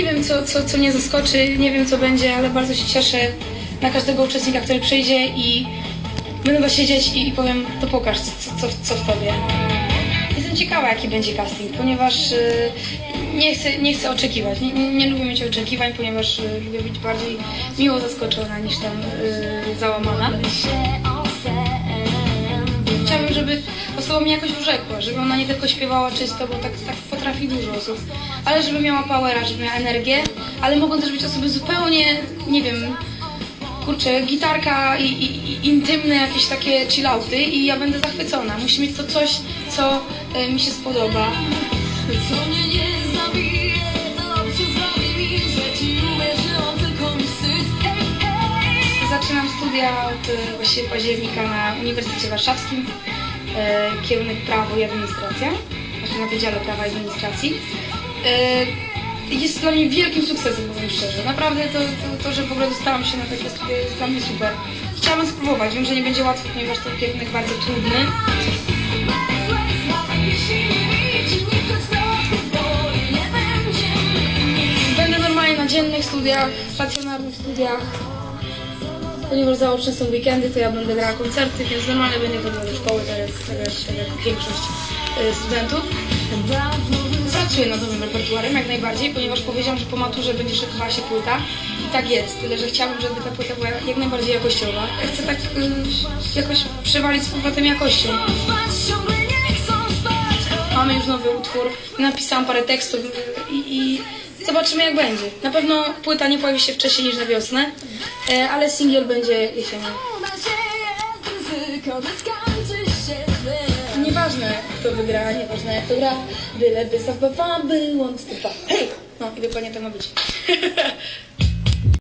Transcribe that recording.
Nie wiem, co, co, co mnie zaskoczy, nie wiem, co będzie, ale bardzo się cieszę na każdego uczestnika, który przyjdzie i będę siedzieć i, i powiem, to pokaż, co, co, co w tobie. Jestem ciekawa, jaki będzie casting, ponieważ y, nie, chcę, nie chcę oczekiwać. Nie, nie, nie lubię mieć oczekiwań, ponieważ y, lubię być bardziej miło zaskoczona niż tam y, załamana. Osoba mnie jakoś urzekła, żeby ona nie tylko śpiewała czysto, bo tak, tak potrafi dużo osób, ale żeby miała powera, żeby miała energię, ale mogą też być osoby zupełnie, nie wiem, kurczę, gitarka i, i, i intymne jakieś takie chillouty i ja będę zachwycona. Musi mieć to coś, co e, mi się spodoba. Zaczynam studia od e, właściwie października na Uniwersytecie Warszawskim, kierunek prawo i administracja, znaczy na Wydziale Prawa i Administracji. E, jest dla mnie wielkim sukcesem, powiem szczerze. Naprawdę to, to, to, że w ogóle dostałam się na takie studia jest dla mnie super. Chciałabym spróbować, wiem, że nie będzie łatwo, ponieważ to kierunek bardzo trudny. Będę normalnie na dziennych studiach, stacjonarnych studiach. Ponieważ zaoczne są weekendy, to ja będę grała koncerty, więc normalnie będzie to do szkoły, tak jak, tak jak, tak jak większość y, studentów. Pracuję nad nowym repertuarem jak najbardziej, ponieważ powiedziałam, że po maturze będzie szykowała się płyta. I tak jest, tyle że chciałabym, żeby ta płyta była jak najbardziej jakościowa. Ja chcę tak y, jakoś przewalić z powrotem jakością. Mamy już nowy utwór, napisałam parę tekstów i, i zobaczymy jak będzie. Na pewno płyta nie pojawi się wcześniej niż na wiosnę, e, ale singiel będzie jesienią. Nieważne kto wygra, nieważne jak to gra, byleby zabawa była, stupa. Hej! No i dokładnie to ma być.